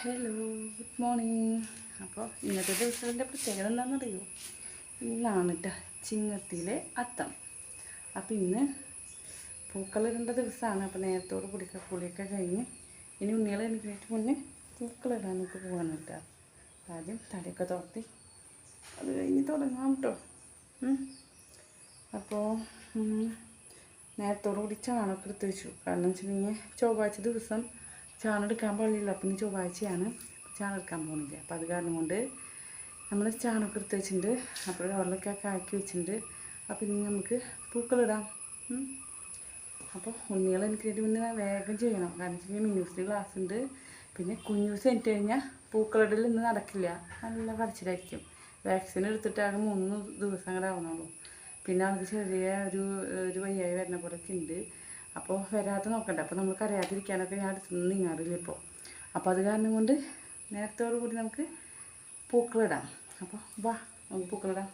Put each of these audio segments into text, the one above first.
Hello good morning അപ്പോൾ ഇന്നത്തെ ദിവസത്തിന്റെ പ്രത്യേകത എന്താണെന്നറിയോ? ഇന്നാണ് കേട്ടോ ചിങ്ങത്തിലെ അത്തം. അപ്പോൾ ഇന്ന് പൂക്കളിടേണ്ട ദിവസമാണ് അപ്പോൾ നേരത്തോട് കുടിക്ക കുളിയൊക്കെ കഴിഞ്ഞ് ഇനി ഉണ്ണികളെ എനിക്ക് മുന്നേ പൂക്കളിടാനൊക്കെ പോകാൻ കേട്ടോ ആദ്യം തലയൊക്കെ തോർത്തി അത് കഴിഞ്ഞ് തുടങ്ങാം കേട്ടോ അപ്പോൾ നേരത്തോടു കൂടി ചാണൊക്കെ എടുത്ത് വെച്ചു. കാരണം വെച്ചിട്ടുണ്ടെങ്കിൽ ചൊവ്വാഴ്ച ദിവസം ചാണകം എടുക്കാൻ പാടില്ല അപ്പം ചൊവ്വാഴ്ചയാണ് ചാണകം എടുക്കാൻ പോകുന്നില്ല അപ്പം അത് കാരണം കൊണ്ട് നമ്മൾ ചാണകം എടുത്ത് വെച്ചിട്ടുണ്ട്. അപ്പോൾ കവറിലൊക്കെ ആക്കി വെച്ചിട്ടുണ്ട്. അപ്പം ഇനി നമുക്ക് പൂക്കളിടാം. അപ്പോൾ ഉണ്ണികൾ എനിക്ക് വേണ്ടി മുന്നേ വേഗം ചെയ്യണം. കാരണം വെച്ചാൽ മിന്നൂസിന് ക്ലാസ് ഉണ്ട്. പിന്നെ കുഞ്ഞൂസ് എനിക്ക് കഴിഞ്ഞാൽ പൂക്കളിടൽ ഇന്ന് നടക്കില്ല. നല്ല പറിച്ചിലായിരിക്കും വാക്സിൻ എടുത്തിട്ടാകെ മൂന്ന് ദിവസം കൂടെ ആവണുള്ളൂ പിന്നെ അവർക്ക് ചെറിയ ഒരു ഒരു വയ്യായി വരുന്ന പോലൊക്കെ ഉണ്ട്. അപ്പോൾ വരാതെ നോക്കണ്ട. അപ്പോൾ നമുക്ക് അറിയാതിരിക്കാനൊക്കെ ഞാൻ അടുത്തുനിന്ന് നീങ്ങാറില്ല ഇപ്പോൾ അപ്പോൾ അത് കാരണം കൊണ്ട് നേരത്തോടു കൂടി നമുക്ക് പൂക്കളിടാം അപ്പോൾ വാ നമുക്ക് പൂക്കളിടാം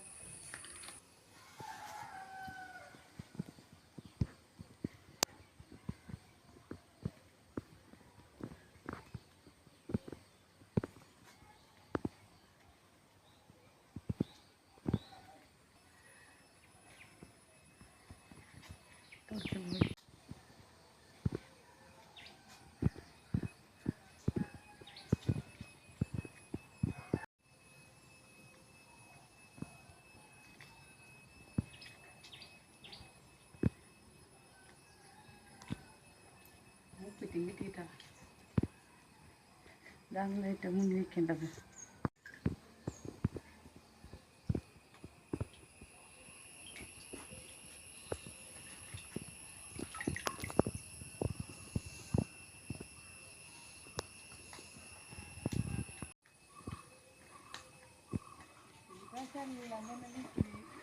കിട്ടി കിട്ടിയിട്ടാണ്. ഇതാണ് ഏറ്റവും മുന്നിൽ വെക്കേണ്ടത്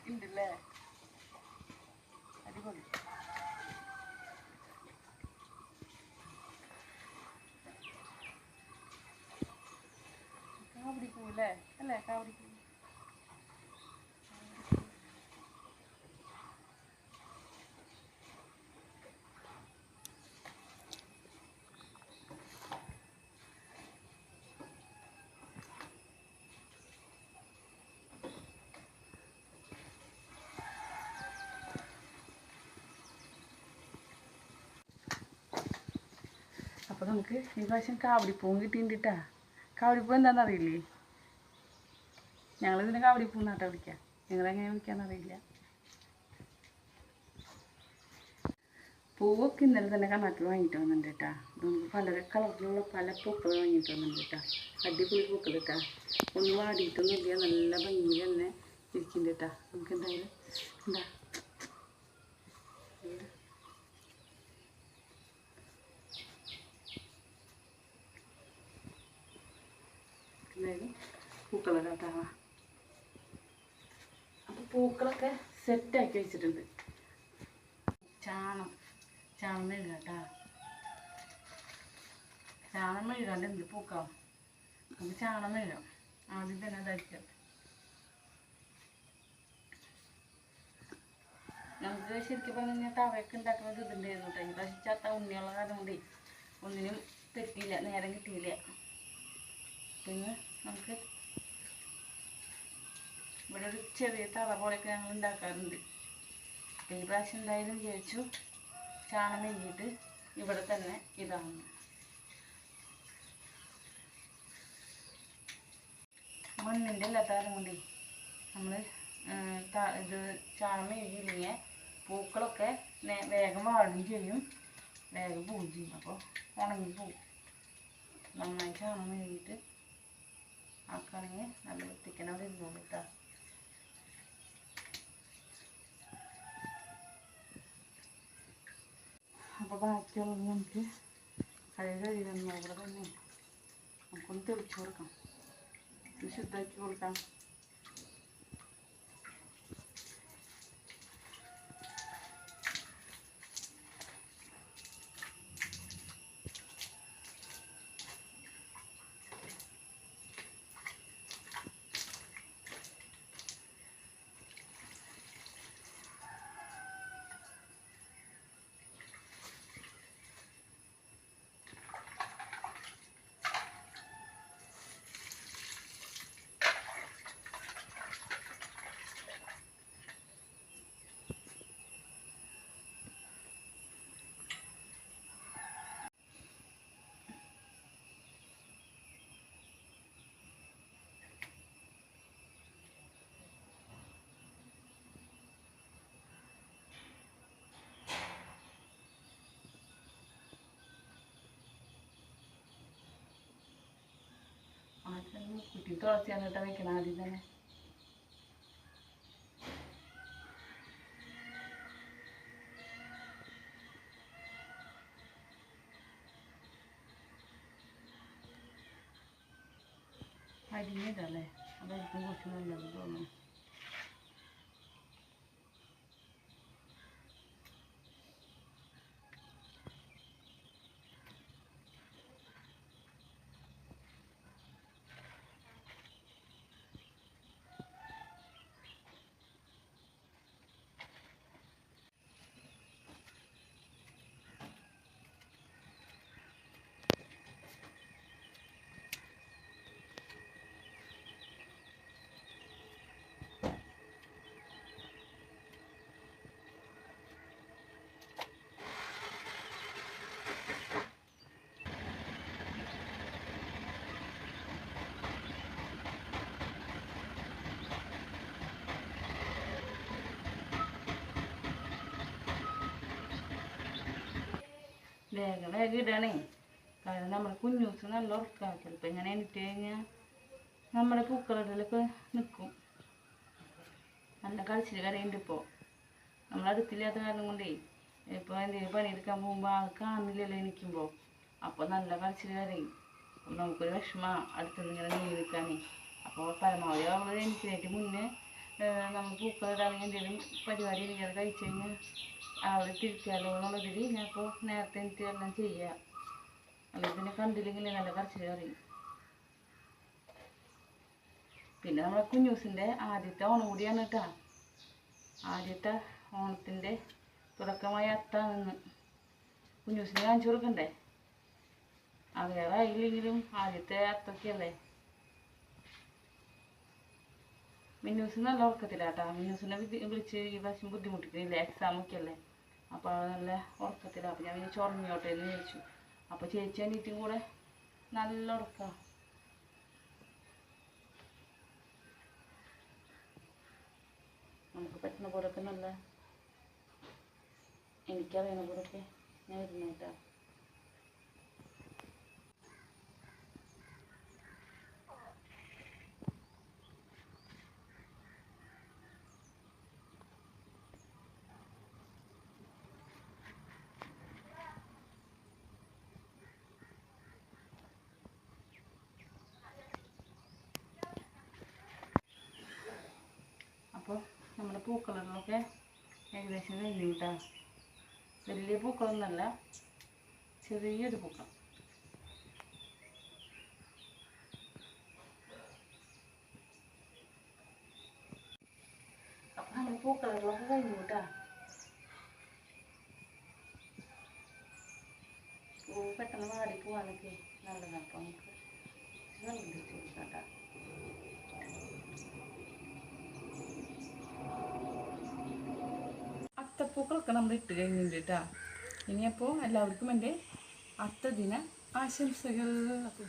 ഉണ്ടല്ലേ? കാവടി പൂവല്ലേ അല്ലേ കാവടി പൂ അപ്പോൾ നമുക്ക് ഈ പ്രാവശ്യം കാവടിപ്പൂവും കിട്ടിയിട്ടാ കാവടിപ്പൂ എന്താണെന്ന് അറിയില്ലേ ഞങ്ങളിതിന് കാവടിപ്പൂ എന്നാട്ടാ വിളിക്കുക നിങ്ങളെങ്ങനെ വിളിക്കാന്ന് അറിയില്ല പൂവൊക്കെ ഇന്നലെ തന്നെ കണ്ണാട്ടിൽ വാങ്ങിയിട്ട് വന്നിട്ടുണ്ട് കേട്ടാ നമുക്ക് പല കളറിലുള്ള പല പൂക്കൾ വാങ്ങിയിട്ട് വന്നിട്ടുണ്ട് കേട്ടാ അടിപൊളി പൂക്കൾ കേട്ടാ ഒന്നും വാടിയിട്ടൊന്നും ഇല്ല നല്ല ഭംഗി തന്നെ ഇരിക്കുന്നുണ്ട് കേട്ടാ നമുക്ക് എന്തായാലും എന്താ എന്തായാലും പൂക്കളൊക്കെ കേട്ടോ അപ്പോൾ പൂക്കളൊക്കെ സെറ്റാക്കി വെച്ചിട്ടുണ്ട്. ചാണം ചാണം മെഴുകാട്ടാ ചാണം മെഴുകാണ്ട് എന്ത് പൂക്കാം? നമുക്ക് ചാണം മെഴുകാം ആദ്യം തന്നെ അതായിരിക്കാം. നമുക്ക് ശരിക്കും പറഞ്ഞു തവയൊക്കെ ഉണ്ടാക്കുന്നത് ഇതുണ്ടായിരുന്നു കേട്ടോ ഈ പ്രാവശ്യം ചത്ത ഉണ്ണിയുള്ള കാരണം കൊണ്ടേ ഒന്നിനും തെറ്റിയില്ല നേരം കിട്ടിയില്ല. പിന്നെ നമുക്ക് ഇവിടെ ഒരു ചെറിയ തറ പോലെയൊക്കെ ഞങ്ങൾ ഉണ്ടാക്കാറുണ്ട്. അപ്പം ഈ പ്രാവശ്യം എന്തായാലും വിചാരിച്ചു ചാണം മെഴുകിയിട്ട് ഇവിടെ തന്നെ ഇതാണ് മണ്ണിന്റെ ലതാരം കൊണ്ടേ നമ്മൾ ഇത് ചാണം മെഴുകിയില്ലെങ്കിൽ പൂക്കളൊക്കെ വേഗം വാടും ചെയ്യും. വേഗം പൂവും ചെയ്യും. അപ്പോൾ ഉണങ്ങി പോവും. നന്നായി ചാണം മെഴുകിയിട്ട് ആക്കുകയാണെങ്കിൽ നല്ല വൃത്തിക്കനെ അവിടെ ഇരുന്നോളൂ കേട്ടോ അപ്പോൾ ബാക്കിയുള്ളത് നമുക്ക് കഴുകി കഴുകുന്ന ഇവിടെ കുട്ടി തുളസിയാണ് കേട്ടോ വെക്കണം ആദ്യം തന്നെ. അരിഞ്ഞതല്ലേ അതായിരിക്കും കുറച്ച് നല്ലത് തോന്നുന്നു. വേഗം വേഗം ഇടണേ. കാരണം നമ്മുടെ കുഞ്ഞൂസ് നല്ല ഉറക്കാം ചിലപ്പോൾ ഇങ്ങനെ എണീറ്റ് കഴിഞ്ഞാൽ നമ്മുടെ പൂക്കളിടലൊക്കെ നിൽക്കും നല്ല കളിച്ചിൽ കരയുണ്ട് ഇപ്പോൾ നമ്മളടുത്തില്ലാത്ത കാരണം കൊണ്ടേ ഇപ്പോൾ എന്തെങ്കിലും പണിയെടുക്കാൻ പോകുമ്പോൾ ആൾ കാണില്ലല്ലോ എനിക്കുമ്പോൾ അപ്പോൾ നല്ല കളിച്ചിൽ കരയും. നമുക്കൊരു വിഷമ അടുത്തുനിന്ന് ഇങ്ങനെ നീ നിൽക്കാനേ അപ്പോൾ പരമാവധി അവൾ എനിക്കിനായിട്ട് മുന്നേ നമ്മൾ പൂക്കളിടാണെങ്കിൽ എന്തെങ്കിലും പരിപാടി എനിക്കത് കഴിച്ചു കഴിഞ്ഞാൽ അവളെ തിരിക്കാലോ എന്നുള്ളതിൽ ഞാൻ ഇപ്പോൾ നേരത്തെ എനിക്ക് എല്ലാം ചെയ്യാം. അല്ലെങ്കിൽ പിന്നെ കണ്ടില്ലെങ്കിൽ നല്ല കറച്ചിൽ അറിയും പിന്നെ നമ്മളെ കുഞ്ഞൂസിന്റെ ആദ്യത്തെ ഓണം കൂടിയാണ് കേട്ടോ. ആദ്യത്തെ ഓണത്തിന്റെ തുടക്കമായ അത്താണെന്ന്. കുഞ്ഞൂസിന് കാണിച്ചു കൊടുക്കണ്ടേ? വേറെ ആയില്ലെങ്കിലും ആദ്യത്തെ അത്തൊക്കെയല്ലേ? മിന്നൂസ് നല്ല ഉറക്കത്തിലാട്ടാ മിന്നൂസിനെ വിളിച്ച് ഈ പ്രാവശ്യം ബുദ്ധിമുട്ടിക്കുന്നില്ല? എക്സാമൊക്കെ അല്ലേ? അപ്പോൾ നല്ല ഉറക്കത്തിലാണ് അപ്പോൾ ഞാൻ വിചാരിച്ചു ഉറങ്ങിയോട്ടെ എന്ന് വിചാരിച്ചു. അപ്പോൾ ചേച്ചി അനീറ്റും കൂടെ നല്ല ഉറക്കാം. നമുക്ക് പറ്റുന്ന പോലൊക്കെ നല്ല എനിക്കറിയുന്ന പോലൊക്കെ ഞാൻ ഇരുന്നേട്ടാ അപ്പോൾ നമ്മുടെ പൂക്കളൊക്കെ ഏകദേശം വലിയ കിട്ടാ. വലിയ പൂക്കളൊന്നുമല്ല ചെറിയൊരു പൂക്കൾ. അപ്പം അങ്ങനെ പൂക്കളൊക്കെ കഴിഞ്ഞു കേട്ടോ. ചോക്കളൊക്കെ നമ്മൾ ഇട്ട് കഴിഞ്ഞിട്ട് കേട്ടോ ഇനിയപ്പോൾ എല്ലാവർക്കും എന്റെ അടുത്ത ദിന ആശംസകൾ. അപ്പോൾ